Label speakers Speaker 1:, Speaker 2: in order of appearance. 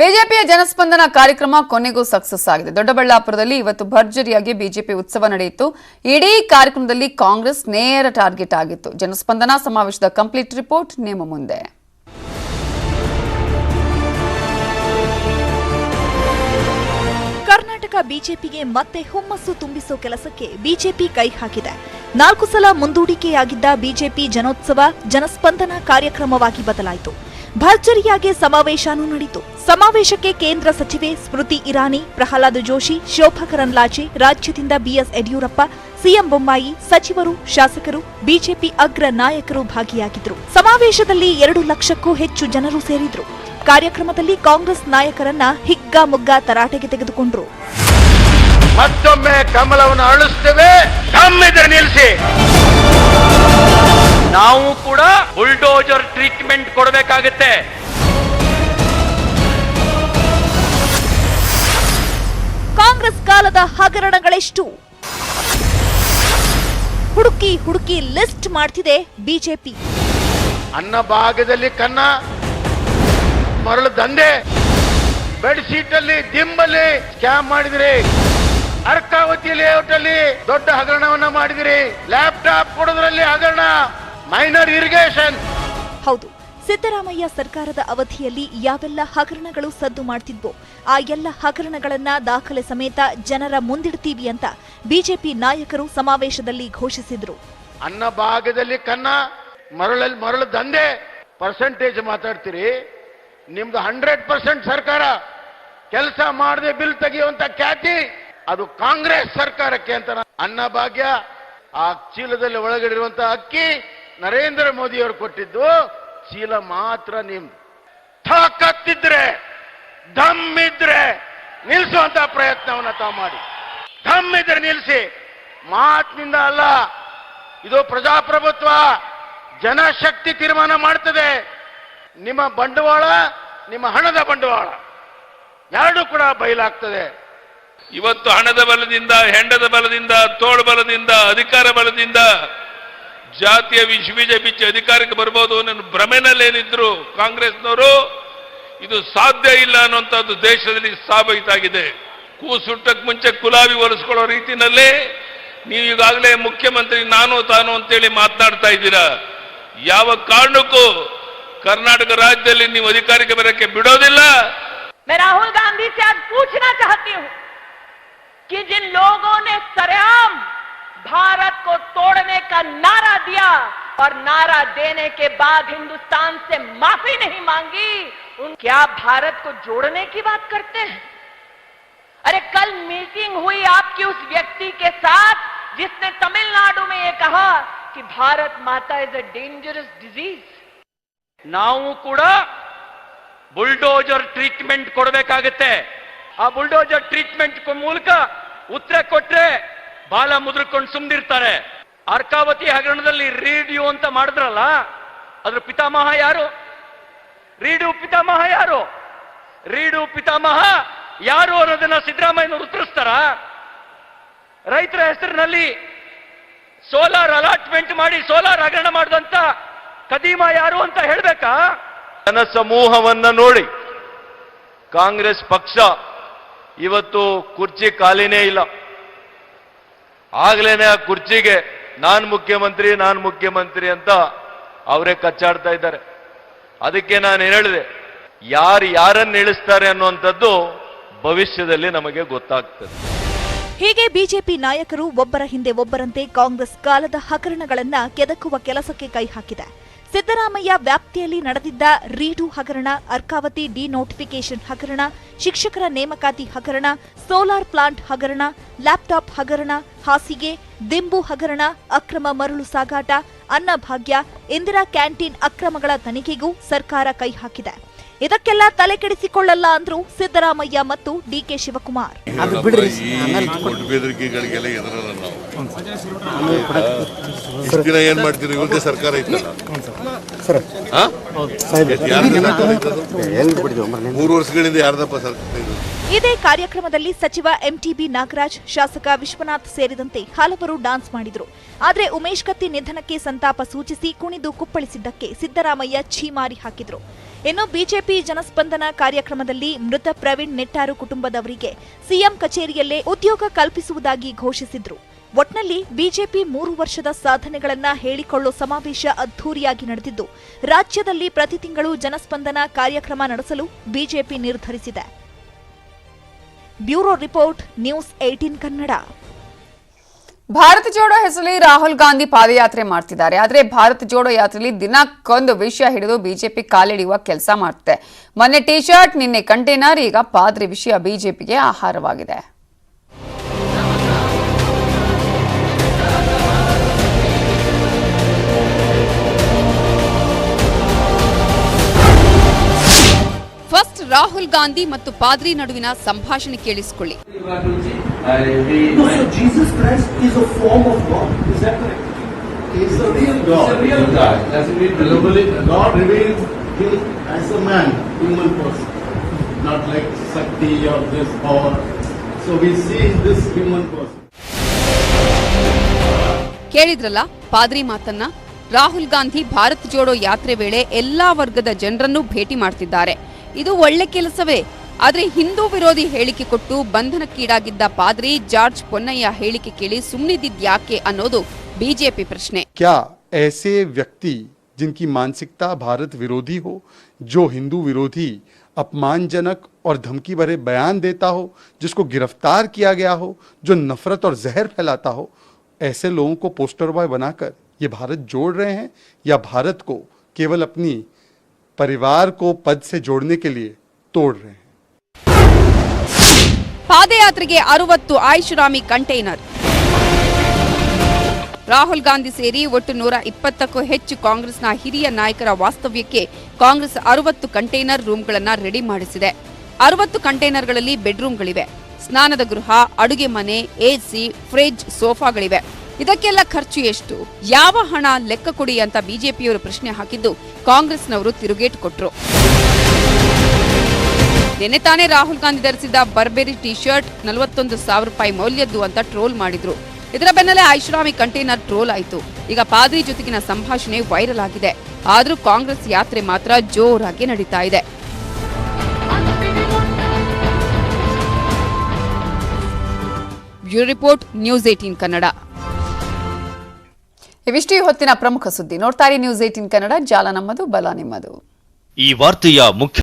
Speaker 1: ಬಿಜೆಪಿಯ ಜನಸ್ಪಂದನ ಕಾರ್ಯಕ್ರಮ ಕೊನೆಗೂ ಸಕ್ಸಸ್ ಆಗಿದೆ. ದೊಡ್ಡಬಳ್ಳಾಪುರದಲ್ಲಿ ಇವತ್ತು ಭರ್ಜರಿಯಾಗಿ ಬಿಜೆಪಿ ಉತ್ಸವ ನಡೆಯಿತು. ಇಡೀ ಕಾರ್ಯಕ್ರಮದಲ್ಲಿ ಕಾಂಗ್ರೆಸ್ ನೇರ ಟಾರ್ಗೆಟ್ ಆಗಿತ್ತು. ಜನಸ್ಪಂದನ ಸಮಾವೇಶದ ಕಂಪ್ಲೀಟ್ ರಿಪೋರ್ಟ್ ನಿಮ್ಮ ಮುಂದೆ.
Speaker 2: ಕರ್ನಾಟಕ ಬಿಜೆಪಿಗೆ ಮತ್ತೆ ಹುಮ್ಮಸ್ಸು ತುಂಬಿಸೋ ಕೆಲಸಕ್ಕೆ ಬಿಜೆಪಿ ಕೈ ಹಾಕಿದೆ. ನಾಲ್ಕು ಸಲ ಮುಂದೂಡಿಕೆಯಾಗಿದ್ದ ಬಿಜೆಪಿ ಜನೋತ್ಸವ, ಜನಸ್ಪಂದನ ಕಾರ್ಯಕ್ರಮವಾಗಿ ಬದಲಾಯಿತು. ಭರ್ಜರಿಯಾಗಿ ಸಮಾವೇಶನೂ ನಡೆಯಿತು. ಸಮಾವೇಶಕ್ಕೆ ಕೇಂದ್ರ ಸಚಿವೆ ಸ್ಮೃತಿ ಇರಾನಿ, ಪ್ರಹ್ಲಾದ್ ಜೋಶಿ, ಶೋಭಾ ಕರಂದ್ಲಾಜೆ, ರಾಜ್ಯದಿಂದ ಬಿಎಸ್ ಯಡಿಯೂರಪ್ಪ, ಸಿಎಂ ಬೊಮ್ಮಾಯಿ, ಸಚಿವರು, ಶಾಸಕರು, ಬಿಜೆಪಿ ಅಗ್ರ ನಾಯಕರು ಭಾಗಿಯಾಗಿದ್ದರು. ಸಮಾವೇಶದಲ್ಲಿ ಎರಡು ಲಕ್ಷಕ್ಕೂ ಹೆಚ್ಚು ಜನರು ಸೇರಿದ್ರು. ಕಾರ್ಯಕ್ರಮದಲ್ಲಿ ಕಾಂಗ್ರೆಸ್ ನಾಯಕರನ್ನ ಹಿಗ್ಗಾಮುಗ್ಗ ತರಾಟೆಗೆ ತೆಗೆದುಕೊಂಡ್ರು.
Speaker 3: ಮತ್ತೊಮ್ಮೆ ಕಮಲವನ್ನು ಅಳಿಸ್ತೇವೆ. ತಮ್ಮಿದ್ರೆ ನಿಲ್ಲಿಸಿ. ನಾವು ಕೂಡ ಬುಲ್ಡೋಜರ್ ಟ್ರೀಟ್ಮೆಂಟ್ ಕೊಡಬೇಕಾಗುತ್ತೆ.
Speaker 2: ಕಾಂಗ್ರೆಸ್ ಕಾಲದ ಹಗರಣಗಳೆಷ್ಟು? ಹುಡುಕಿ ಹುಡುಕಿ ಲಿಸ್ಟ್ ಮಾಡ್ತಿದೆ ಬಿಜೆಪಿ.
Speaker 3: ಅನ್ನ ಭಾಗದಲ್ಲಿ ಕನ್ನ ಮರಳು ದಂಧೆ ಬೆಡ್ ಶೀಟ್ ಅಲ್ಲಿ ದಿಂಬಲ್ಲಿ ಸ್ಕ್ಯಾಮ್ ಮಾಡಿದ್ರಿ. ಅರ್ಕಾವತಿ ಲೇಔಟ್ ಅಲ್ಲಿ ದೊಡ್ಡ ಹಗರಣವನ್ನ ಮಾಡಿದಿರಿ. ಲ್ಯಾಪ್ಟಾಪ್ ಕೊಡೋದ್ರಲ್ಲಿ ಹಗರಣ. ಮೈನರ್ ಇರಿಗೇಷನ್
Speaker 2: ಹೌದು ಸಿದ್ದರಾಮಯ್ಯ ಸರ್ಕಾರದ ಅವಧಿಯಲ್ಲಿ ಯಾವೆಲ್ಲ ಹಗರಣಗಳು ಸದ್ದು ಮಾಡ್ತಿದ್ವೋ ಆ ಎಲ್ಲ ಹಗರಣಗಳನ್ನ ದಾಖಲೆ ಸಮೇತ ಜನರ ಮುಂದಿಡ್ತೀವಿ ಅಂತ ಬಿಜೆಪಿ ನಾಯಕರು ಸಮಾವೇಶದಲ್ಲಿ ಘೋಷಿಸಿದ್ರು.
Speaker 3: ಅನ್ನ ಭಾಗದಲ್ಲಿ ಕನ್ನ ಮರಳಲ್ಲಿ ಮರಳು ದಂಧೆ ಪರ್ಸೆಂಟೇಜ್ ಮಾತಾಡ್ತೀರಿ. ನಿಮ್ದು ಹಂಡ್ರೆಡ್ ಪರ್ಸೆಂಟ್ ಸರ್ಕಾರ ಕೆಲಸ ಮಾಡದೆ ಬಿಲ್ ತೆಗೆಯುವಂತ ಖ್ಯಾತಿ ಅದು ಕಾಂಗ್ರೆಸ್ ಸರ್ಕಾರಕ್ಕೆ ಅಂತ ನಾನು- ಅನ್ನ ಭಾಗ್ಯ ಆ ಚೀಲದಲ್ಲಿ ಒಳಗಡಿರುವಂತ ಅಕ್ಕಿ ನರೇಂದ್ರ ಮೋದಿಯವರು ಕೊಟ್ಟಿದ್ದು ಚೀಲ ಮಾತ್ರ ನಿಮ್ದು ತಾಕತ್ತಿದ್ರೆ ದಮ್ ಇದ್ರೆ ನಿಲ್ಲಿಸುವಂತ ಪ್ರಯತ್ನವನ್ನ ತಾವು ಮಾಡಿ. ದಮ್ ಇದ್ರೆ ನಿಲ್ಲಿಸಿ ಮಾತಿನಿಂದ ಅಲ್ಲ, ಇದು ಪ್ರಜಾಪ್ರಭುತ್ವ, ಜನಶಕ್ತಿ ತೀರ್ಮಾನ ಮಾಡ್ತದೆ. ನಿಮ್ಮ ಬಂಡವಾಳ, ನಿಮ್ಮ ಹಣದ ಬಂಡವಾಳ. ಎರಡೂ ಕೂಡ ಬಯಲಾಗ್ತದೆ.
Speaker 4: ಇವತ್ತು ಹಣದ ಬಲದಿಂದ, ಹೆಂಡದ ಬಲದಿಂದ, ತೋಳು ಬಲದಿಂದ, ಅಧಿಕಾರ ಬಲದಿಂದ ಜಾತಿಯ ವಿಷ ಬೀಜ ಬಿಚ್ಚಿ ಅಧಿಕಾರಕ್ಕೆ ಬರ್ಬೋದು ಅನ್ನೋ ಭ್ರಮೆನಲ್ಲೇನಿದ್ರು ಕಾಂಗ್ರೆಸ್ನವರು ಇದು ಸಾಧ್ಯ ಇಲ್ಲ ಅನ್ನುವಂಥದ್ದು ದೇಶದಲ್ಲಿ ಸಾಬೀತಾಗಿದೆ ಕೂಸುಟ್ಟಕ್ಕೆ ಮುಂಚೆ ಕುಲಾವಿ ಒಲಿಸ್ಕೊಳ್ಳೋ ರೀತಿನಲ್ಲಿ ನೀವು ಈಗಾಗಲೇ ಮುಖ್ಯಮಂತ್ರಿ ನಾನು ತಾನು ಅಂತೇಳಿ ಮಾತನಾಡ್ತಾ ಇದ್ದೀರಾ ಯಾವ ಕಾರಣಕ್ಕೂ ಕರ್ನಾಟಕ ರಾಜ್ಯದಲ್ಲಿ ನೀವು ಅಧಿಕಾರಕ್ಕೆ ಬರೋಕ್ಕೆ ಬಿಡೋದಿಲ್ಲ
Speaker 5: मैं राहुल गांधी से आज पूछना चाहती हूं कि जिन लोगों ने सरेआम भारत को तोड़ने का नारा दिया और नारा देने के बाद हिंदुस्तान से माफी नहीं मांगी उन क्या भारत को जोड़ने की बात करते हैं अरे कल मीटिंग हुई आपकी उस व्यक्ति के साथ जिसने तमिलनाडु में ये कहा कि भारत माता इज अ डेंजरस डिजीज
Speaker 3: ನಾವು ಕೂಡ ಬುಲ್ಡೋಜರ್ ಟ್ರೀಟ್ಮೆಂಟ್ ಕೊಡಬೇಕಾಗತ್ತೆ ಆ ಬುಲ್ಡೋಜರ್ ಟ್ರೀಟ್ಮೆಂಟ್ ಮೂಲಕ ಉತ್ತರ ಕೊಟ್ರೆ ಬಾಲ ಮುದ್ರಕೊಂಡು ಸುಮ್ನಿರ್ತಾರೆ ಅರ್ಕಾವತಿ ಹಗರಣದಲ್ಲಿ ರೇಡಿಯೋ ಅಂತ ಮಾಡಿದ್ರಲ್ಲ, ಅದ್ರ ಪಿತಾಮಹ ಯಾರು? ರೀಡು ಪಿತಾಮಹ ಯಾರು? ರೀಡು ಪಿತಾಮಹ ಯಾರು ಅನ್ನೋದನ್ನ ಸಿದ್ದರಾಮಯ್ಯನವರು ಉತ್ತರಿಸ್ತಾರ? ರೈತರ ಹೆಸರಿನಲ್ಲಿ ಸೋಲಾರ್ ಅಲಾಟ್ಮೆಂಟ್ ಮಾಡಿ ಸೋಲಾರ್ ಹಗರಣ ಮಾಡಿದಂತ ಕದೀಮ ಯಾರು ಅಂತ ಹೇಳ್ಬೇಕಾ?
Speaker 6: ಜನ ಸಮೂಹವನ್ನ ನೋಡಿ. ಕಾಂಗ್ರೆಸ್ ಪಕ್ಷ ಇವತ್ತು ಕುರ್ಚಿ ಖಾಲಿನೇ ಇಲ್ಲ. ಆಗ್ಲೇನೆ ಆ ಕುರ್ಚಿಗೆ ನಾನ್ ಮುಖ್ಯಮಂತ್ರಿ, ನಾನು ಮುಖ್ಯಮಂತ್ರಿ ಅಂತ ಅವರೇ ಕಚ್ಚಾಡ್ತಾ ಇದ್ದಾರೆ. ಅದಕ್ಕೆ ನಾನು ಹೇಳಿದೆ, ಯಾರು ಯಾರನ್ನು ಇಳಿಸ್ತಾರೆ ಅನ್ನುವಂಥದ್ದು ಭವಿಷ್ಯದಲ್ಲಿ ನಮಗೆ ಗೊತ್ತಾಗ್ತದೆ.
Speaker 2: ಹೀಗೆ ಬಿಜೆಪಿ ನಾಯಕರು ಒಬ್ಬರ ಹಿಂದೆ ಒಬ್ಬರಂತೆ ಕಾಂಗ್ರೆಸ್ ಕಾಲದ ಹಗರಣಗಳನ್ನ ಕೆದಕುವ ಕೆಲಸಕ್ಕೆ ಕೈ ಹಾಕಿದೆ. ಸಿದ್ದರಾಮಯ್ಯ ವ್ಯಾಪ್ತಿಯಲ್ಲಿ ನಡೆದಿದ್ದ ರೀಡು ಹಗರಣ ಅರ್ಕಾವತಿ ಡಿನೋಟಿಫಿಕೇಶನ್ ಹಗರಣ ಶಿಕ್ಷಕರ ನೇಮಕಾತಿ ಹಗರಣ ಸೋಲಾರ್ ಪ್ಲಾಂಟ್ ಹಗರಣ ಲ್ಯಾಪ್ಟಾಪ್ ಹಗರಣ ಹಾಸಿಗೆ ದಿಂಬು ಹಗರಣ ಅಕ್ರಮ ಮರಳು ಸಾಗಾಟ ಅನ್ನಭಾಗ್ಯ ಇಂದಿರಾ ಕ್ಯಾಂಟೀನ್ ಅಕ್ರಮಗಳ ತನಿಖೆಗೂ ಸರ್ಕಾರ ಕೈ ಹಾಕಿದೆ. ಇದಕ್ಕೆಲ್ಲ ತಲೆ ಕೆಡಿಸಿಕೊಳ್ಳಲ್ಲ ಅಂದ್ರು ಸಿದ್ದರಾಮಯ್ಯ ಮತ್ತು ಡಿಕೆ ಶಿವಕುಮಾರ್.
Speaker 7: ಅದು ಬಿಡ್ರಿ ಆಮೇಲೆ
Speaker 8: ದೊಡ್ಡ ಬೆದರಿಕೆಗಳಿಗೆಲ್ಲ ಎದುರಲ್ಲ ನಾವು ಇಷ್ಟು ದಿನ ಏನ್ ಮಾಡ್ತೀರಿ ಇವ್ರದೇ ಸರ್ಕಾರ ಇತ್ತಲ್ಲ ಮೂರು ವರ್ಷಗಳಿಂದ ಯಾರ್ದಪ್ಪ ಸರ್ಕಾರ ಇದು?
Speaker 2: ಇದೇ ಕಾರ್ಯಕ್ರಮದಲ್ಲಿ ಸಚಿವ ಎಂಟಿಬಿ ನಾಗರಾಜ್ ಶಾಸಕ ವಿಶ್ವನಾಥ್ ಸೇರಿದಂತೆ ಹಲವರು ಡಾನ್ಸ್ ಮಾಡಿದರು. ಆದರೆ ಉಮೇಶ್ ಕತ್ತಿ ನಿಧನಕ್ಕೆ ಸಂತಾಪ ಸೂಚಿಸಿ ಕುಣಿದು ಕುಪ್ಪಳಿಸಿದ್ದಕ್ಕೆ ಸಿದ್ದರಾಮಯ್ಯ ಛೀಮಾರಿ ಹಾಕಿದ್ರು. ಇನ್ನು ಬಿಜೆಪಿ ಜನಸ್ಪಂದನ ಕಾರ್ಯಕ್ರಮದಲ್ಲಿ ಮೃತ ಪ್ರವೀಣ್ ನೆಟ್ಟಾರು ಕುಟುಂಬದವರಿಗೆ ಸಿಎಂ ಕಚೇರಿಯಲ್ಲೇ ಉದ್ಯೋಗ ಕಲ್ಪಿಸುವುದಾಗಿ ಘೋಷಿಸಿದ್ರು. ಒಟ್ನಲ್ಲಿ ಬಿಜೆಪಿ ಮೂರು ವರ್ಷದ ಸಾಧನೆಗಳನ್ನ ಹೇಳಿಕೊಳ್ಳೋ ಸಮಾವೇಶ ಅದ್ದೂರಿಯಾಗಿ ನಡೆದಿದ್ದು, ರಾಜ್ಯದಲ್ಲಿ ಪ್ರತಿ ತಿಂಗಳು ಜನಸ್ಪಂದನ ಕಾರ್ಯಕ್ರಮ ನಡೆಸಲು ಬಿಜೆಪಿ ನಿರ್ಧರಿಸಿದೆ. Bureau report, news eighteen Kannada.
Speaker 1: Bharat Jodo ಹೆಸರಲ್ಲಿ ರಾಹುಲ್ ಗಾಂಧಿ ಪಾದಯಾತ್ರೆ ಮಾಡ್ತಿದ್ದಾರೆ. ಆದರೆ ಭಾರತ ಜೋಡೋ ಯಾತ್ರೆಯಲ್ಲಿ ದಿನಕ್ಕೊಂದು ವಿಷಯ ಹಿಡಿದು ಬಿಜೆಪಿ ಕಾಲಿಡಿಯುವ ಕೆಲಸ ಮಾಡುತ್ತೆ ಮೊನ್ನೆ ಟಿ ಶರ್ಟ್ ನಿನ್ನೆ ಕಂಟೈನರ್, ಈಗ ಪಾದ್ರಿ ವಿಷಯ ಬಿಜೆಪಿಗೆ ಆಹಾರವಾಗಿದೆ. Power. ಗಾಂಧಿ ಮತ್ತು ಪಾದ್ರಿ ನಡುವಿನ ಸಂಭಾಷಣೆ ಕೇಳಿಸಿಕೊಳ್ಳಿ. ಕೇಳಿದ್ರಲ್ಲ ಪಾದ್ರಿ ಮಾತನ್ನ? ರಾಹುಲ್ ಗಾಂಧಿ ಭಾರತ್ ಜೋಡೋ ಯಾತ್ರೆ ವೇಳೆ ಎಲ್ಲಾ ವರ್ಗದ ಜನರನ್ನು ಭೇಟಿ ಮಾಡ್ತಿದ್ದಾರೆ. ಇದು ಒಳ್ಳೆ ಕೆಲಸವೇ ಆದ್ರೆ ಹಿಂದೂ ವಿರೋಧಿ ಹೇಳಿಕೆ ಕೊಟ್ಟು ಬಂಧನಕ್ಕೀಡಾಗಿದ್ದ ಪಾದ್ರಿ ಜಾರ್ಜ್ ಪೊನ್ನಯ್ಯ ಹೇಳಿಕೆ ಕೇಳಿ ಸುಮ್ಮನಿದ್ಯಾಕೆ ಅನ್ನೋದು ಬಿಜೆಪಿ ಪ್ರಶ್ನೆ
Speaker 9: क्या ऐसे व्यक्ति जिनकी मानसिकता भारत विरोधी हो जो हिंदू विरोधी अपमानजनक और धमकी भरे बयान देता हो जिसको गिरफ्तार किया गया हो जो नफरत और जहर फैलाता हो ऐसे लोगों को पोस्टर बॉय बनाकर ये भारत जोड़ रहे हैं या भारत को केवल अपनी परिवार को पद से जोड़ने के लिए तोड़ रहे हैं
Speaker 1: ಪಾದಯಾತ್ರೆಗೆ ಅರವತ್ತು ಆಯುಷರಾಮಿ ಕಂಟೈನರ್ ರಾಹುಲ್ ಗಾಂಧಿ ಸೇರಿ ಒಟ್ಟು ನೂರ ಇಪ್ಪತ್ತಕ್ಕೂ ಹೆಚ್ಚು ಕಾಂಗ್ರೆಸ್ನ ಹಿರಿಯ ನಾಯಕರ ವಾಸ್ತವ್ಯಕ್ಕೆ ಕಾಂಗ್ರೆಸ್ ಅರವತ್ತು ಕಂಟೈನರ್ ರೂಮ್ಗಳನ್ನ ರೆಡಿ ಮಾಡಿಸಿದೆ ಅರವತ್ತು ಕಂಟೈನರ್ಗಳಲ್ಲಿ ಬೆಡ್ರೂಮ್ಗಳಿವೆ ಸ್ನಾನದ ಗೃಹ ಅಡುಗೆ ಮನೆ ಎಸಿ ಫ್ರಿಡ್ಜ್ ಸೋಫಾಗಳಿವೆ ಇದಕ್ಕೆಲ್ಲ ಖರ್ಚು ಎಷ್ಟು? ಯಾವ ಹಣ ಲೆಕ್ಕ ಕೊಡಿ ಅಂತ ಬಿಜೆಪಿಯವರು ಪ್ರಶ್ನೆ ಹಾಕಿದ್ದು ಕಾಂಗ್ರೆಸ್ನವರು ತಿರುಗೇಟು ಕೊಟ್ಟರು ನಿನ್ನೆ ತಾನೇ ರಾಹುಲ್ ಗಾಂಧಿ ಧರಿಸಿದ್ದ ಬರ್ಬೆರಿ ಟಿ ಶರ್ಟ್ ನಲವತ್ತೊಂದು ಸಾವಿರ ರೂಪಾಯಿ ಮೌಲ್ಯದ್ದು ಅಂತ ಟ್ರೋಲ್ ಮಾಡಿದ್ರು. ಇದರ ಬೆನ್ನಲ್ಲೇ ಐಷಾರಾಮಿ ಕಂಟೈನರ್ ಟ್ರೋಲ್ ಆಯಿತು. ಈಗ ಪಾದ್ರಿ ಜೊತೆಗಿನ ಸಂಭಾಷಣೆ ವೈರಲ್ ಆಗಿದೆ. ಆದರೂ ಕಾಂಗ್ರೆಸ್ ಯಾತ್ರೆ ಮಾತ್ರ ಜೋರಾಗಿ ನಡೀತಾ ಇದೆ. Bureau report news eighteen Kannada. ಇವಿಷ್ಟು ಈ ಹೊತ್ತಿನ ಪ್ರಮುಖ ಸುದ್ದಿ. ನೋಡ್ತಾರೆ ನ್ಯೂಸ್ ಏಟೀನ್ ಕನ್ನಡ, ಜಾಲ ನಮ್ಮದು, ಬಲ ನಿಮ್ಮದು.
Speaker 10: ಈ ವಾರ್ತೆಯ ಮುಖ್ಯ